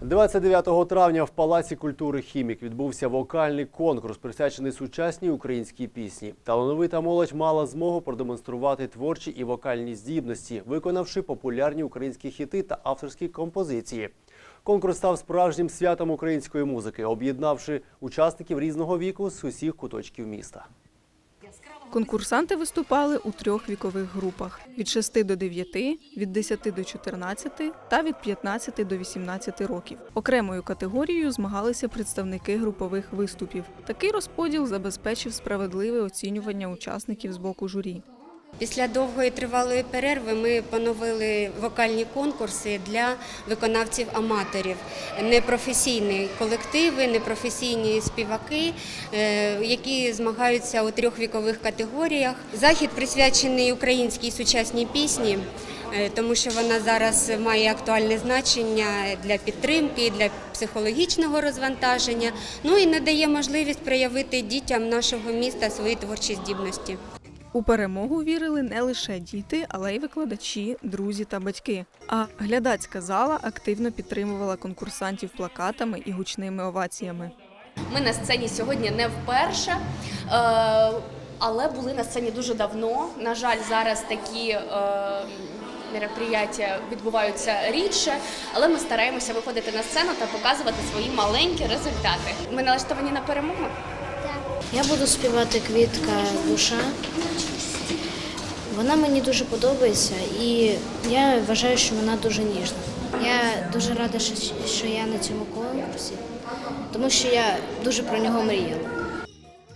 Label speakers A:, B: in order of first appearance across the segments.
A: 29 травня в Палаці культури Хімік відбувся вокальний конкурс, присвячений сучасній українській пісні. Талановита молодь мала змогу продемонструвати творчі і вокальні здібності, виконавши популярні українські хіти та авторські композиції. Конкурс став справжнім святом української музики, об'єднавши учасників різного віку з усіх куточків міста.
B: Конкурсанти виступали у трьох вікових групах: від 6 до 9, від 10 до 14 та від 15 до 18 років. Окремою категорією змагалися представники групових виступів. Такий розподіл забезпечив справедливе оцінювання учасників з боку журі.
C: Після довгої тривалої перерви ми поновили вокальні конкурси для виконавців-аматорів. Непрофесійні колективи, непрофесійні співаки, е, які змагаються у трьох вікових категоріях. Захід присвячений українській сучасній пісні, е, тому що вона зараз має актуальне значення для підтримки, для психологічного розвантаження. Ну і надає можливість проявити дітям нашого міста свої творчі здібності.
B: У перемогу вірили не лише діти, але й викладачі, друзі та батьки. А глядацька зала активно підтримувала конкурсантів плакатами і гучними оваціями.
D: Ми на сцені сьогодні не вперше, е, але були на сцені дуже давно. На жаль, зараз такі е, мероприятия відбуваються рідше, але ми стараємося виходити на сцену та показувати свої маленькі результати. Ми налаштовані на перемогу.
E: Я буду співати квітка душа. Вона мені дуже подобається і я вважаю, що вона дуже ніжна. Я дуже рада, що, я на цьому конкурсі, тому що я дуже про нього мріяла.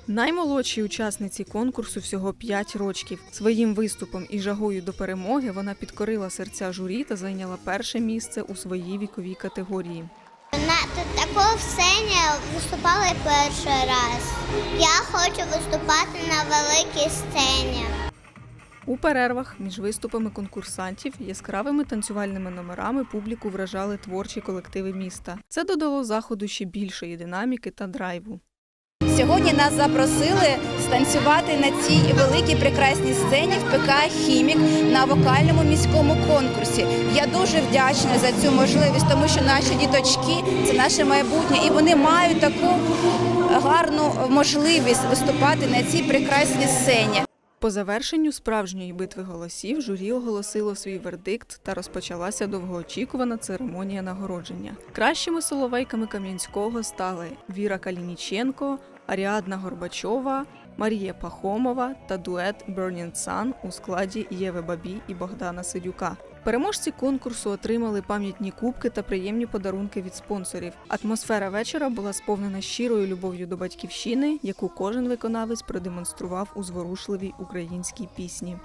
B: Наймолодшій учасниці конкурсу всього 5 рочків. Своїм виступом і жагою до перемоги вона підкорила серця журі та зайняла перше місце у своїй віковій категорії.
F: На тут такого в сцені виступала перший раз. Я хочу виступати на великій сцені.
B: У перервах між виступами конкурсантів яскравими танцювальними номерами публіку вражали творчі колективи міста. Це додало заходу ще більшої динаміки та драйву.
G: Сьогодні нас запросили станцювати на цій великій прекрасній сцені в ПК Хімік на вокальному міському конкурсі. Я дуже вдячна за цю можливість, тому що наші діточки це наше майбутнє, і вони мають таку гарну можливість виступати на цій прекрасній сцені.
B: По завершенню справжньої битви голосів журі оголосило свій вердикт та розпочалася довгоочікувана церемонія нагородження. Кращими соловейками Кам'янського стали Віра Калініченко, Аріадна Горбачова, Марія Пахомова та дует Burning Sun у складі Єви Бабі і Богдана Сидюка. Переможці конкурсу отримали пам'ятні кубки та приємні подарунки від спонсорів. Атмосфера вечора була сповнена щирою любов'ю до батьківщини, яку кожен виконавець продемонстрував у зворушливій українській пісні.